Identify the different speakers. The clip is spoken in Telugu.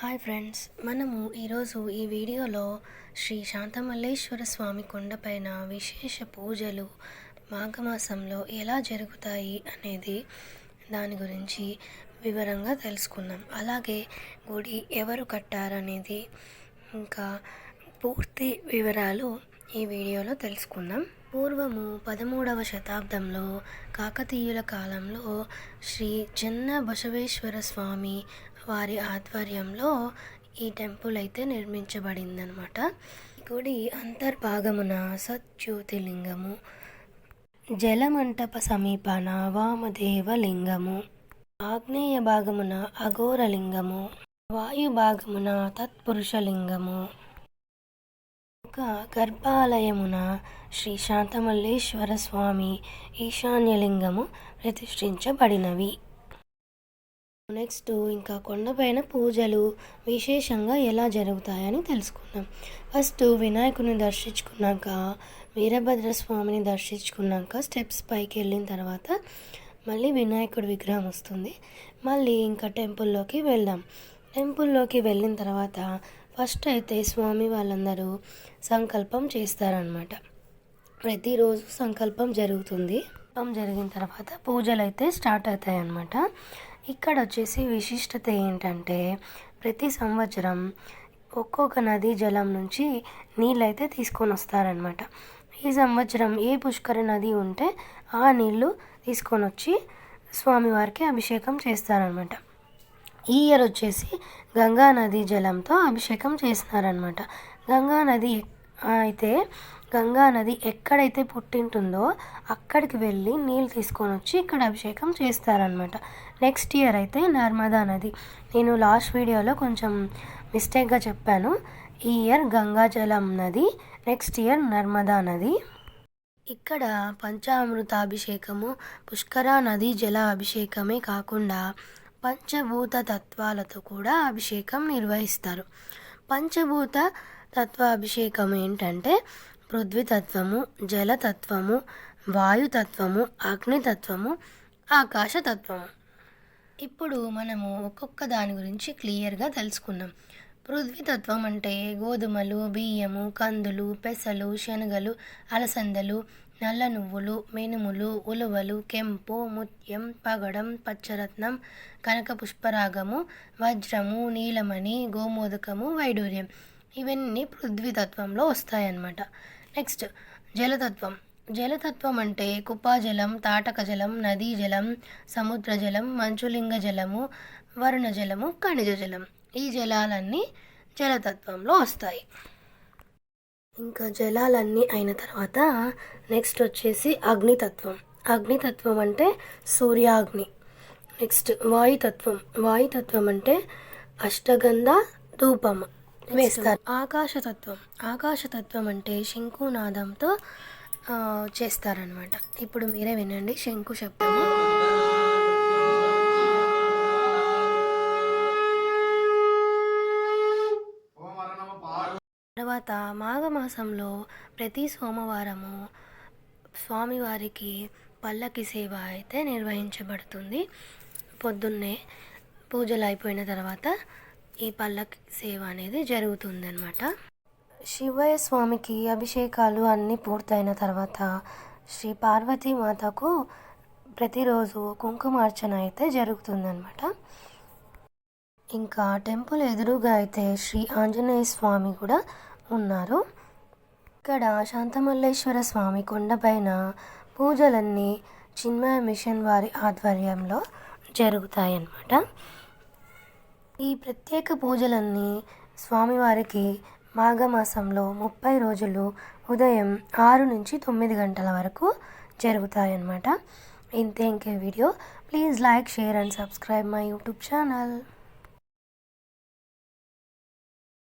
Speaker 1: హాయ్ ఫ్రెండ్స్ మనము ఈరోజు ఈ వీడియోలో శ్రీ శాంతమల్లేశ్వర స్వామి కొండపైన విశేష పూజలు మాఘమాసంలో ఎలా జరుగుతాయి అనేది దాని గురించి వివరంగా తెలుసుకుందాం. అలాగే గుడి ఎవరు కట్టారనేది ఇంకా పూర్తి వివరాలు ఈ వీడియోలో తెలుసుకుందాం. పూర్వము పదమూడవ శతాబ్దంలో కాకతీయుల కాలంలో శ్రీ చెన్న బసవేశ్వర స్వామి వారి ఆధ్వర్యంలో ఈ టెంపుల్ అయితే నిర్మించబడిందనమాట గుడి అంతర్భాగమున సత్జ్యోతిలింగము జలమంటప సమీపాన వామదేవ లింగము ఆగ్నేయ భాగమున అఘోరలింగము వాయు భాగమున తత్పురుషలింగము గర్భాలయమున శ్రీ శాంతమల్లేశ్వర స్వామి ఈశాన్యలింగము ప్రతిష్ఠించబడినవి. నెక్స్ట్ ఇంకా కొండపైన పూజలు విశేషంగా ఎలా జరుగుతాయని తెలుసుకుందాం. ఫస్ట్ వినాయకుని దర్శించుకున్నాక వీరభద్ర స్వామిని దర్శించుకున్నాక స్టెప్స్ పైకి వెళ్ళిన తర్వాత మళ్ళీ వినాయకుడి విగ్రహం వస్తుంది. మళ్ళీ ఇంకా టెంపుల్లోకి వెళ్దాం. టెంపుల్లోకి వెళ్ళిన తర్వాత ఫస్ట్ అయితే స్వామి వాళ్ళందరూ సంకల్పం చేస్తారనమాట ప్రతిరోజు సంకల్పం జరుగుతుంది. సంకల్పం జరిగిన తర్వాత పూజలు అయితే స్టార్ట్ అవుతాయి అన్నమాట ఇక్కడ వచ్చేసి విశిష్టత ఏంటంటే ప్రతి సంవత్సరం ఒక్కొక్క నదీ జలం నుంచి నీళ్ళైతే తీసుకొని వస్తారనమాట ఈ సంవత్సరం ఏ పుష్కర నది ఉంటే ఆ నీళ్ళు తీసుకొని వచ్చి స్వామివారికి అభిషేకం చేస్తారనమాట ఈ ఇయర్ వచ్చేసి గంగా నది జలంతో అభిషేకం చేసినారనమాట గంగా నది అయితే గంగా నది ఎక్కడైతే పుట్టింటుందో అక్కడికి వెళ్ళి నీళ్ళు తీసుకొని వచ్చి ఇక్కడ అభిషేకం చేస్తారనమాట నెక్స్ట్ ఇయర్ అయితే నర్మదా నది. నేను లాస్ట్ వీడియోలో కొంచెం మిస్టేక్గా చెప్పాను. ఈ ఇయర్ గంగాజలం నది నెక్స్ట్ ఇయర్ నర్మదా నది. ఇక్కడ పంచామృతాభిషేకము పుష్కర నది జల అభిషేకమే కాకుండా పంచభూత తత్వాలతో కూడా అభిషేకం నిర్వహిస్తారు. పంచభూత తత్వాభిషేకం ఏంటంటే పృథ్వీతత్వము జలతత్వము వాయుతత్వము అగ్నితత్వము ఆకాశతత్వము. ఇప్పుడు మనము ఒక్కొక్క దాని గురించి క్లియర్గా తెలుసుకుందాం. పృథ్వీతత్వం అంటే గోధుమలు బియ్యము కందులు పెసలు శనగలు అలసందలు నల్ల నువ్వులు మినుములు ఉలువలు కెంపు ముత్యం పగడం పచ్చరత్నం కనక పుష్పరాగము వజ్రము నీలమణి గోమోదకము వైడూర్యం. ఇవన్నీ పృథ్వీతత్వంలో వస్తాయన్నమాట. నెక్స్ట్ జలతత్వం. జలతత్వం అంటే కుప్పాజలం తాటక జలం నదీ జలం సముద్ర జలం మంచులింగ జలము వరుణ జలము ఖనిజ జలం ఈ జలాలన్నీ జలతత్వంలో వస్తాయి. ఇంకా జలాలన్నీ అయిన తర్వాత నెక్స్ట్ వచ్చేసి అగ్నితత్వం. అగ్నితత్వం అంటే సూర్యాగ్ని. నెక్స్ట్ వాయుతత్వం. వాయుతత్వం అంటే అష్టగంధ ధూపం వేస్తారు ఆకాశతత్వం. ఆకాశతత్వం అంటే శంకునాదంతో చేస్తారనమాట ఇప్పుడు మీరే వినండి శంకు శబ్దము. తర్వాత మాఘమాసంలో ప్రతి సోమవారము స్వామివారికి పల్లకి సేవ అయితే నిర్వహించబడుతుంది. పొద్దున్నే పూజలు అయిపోయిన తర్వాత ఈ పల్లకి సేవ అనేది జరుగుతుందన్నమాట. శివయ్య స్వామికి అభిషేకాలు అన్నీ పూర్తయిన తర్వాత శ్రీ పార్వతీ మాతకు ప్రతిరోజు కుంకుమార్చన అయితే జరుగుతుందన్నమాట. ఇంకా టెంపుల్ ఎదురుగా అయితే శ్రీ ఆంజనేయ స్వామి కూడా ఉన్నారు. ఇక్కడ శాంతమల్లేశ్వర స్వామి కొండపైన పూజలన్నీ చిన్మయ మిషన్ వారి ఆధ్వర్యంలో జరుగుతాయన్నమాట. ఈ ప్రత్యేక పూజలన్నీ స్వామివారికి మాఘమాసంలో ముప్పై రోజులు ఉదయం ఆరు నుంచి తొమ్మిది గంటల వరకు జరుగుతాయన్నమాట. ఇంతే ఇంకే video. Please like share and subscribe my YouTube channel.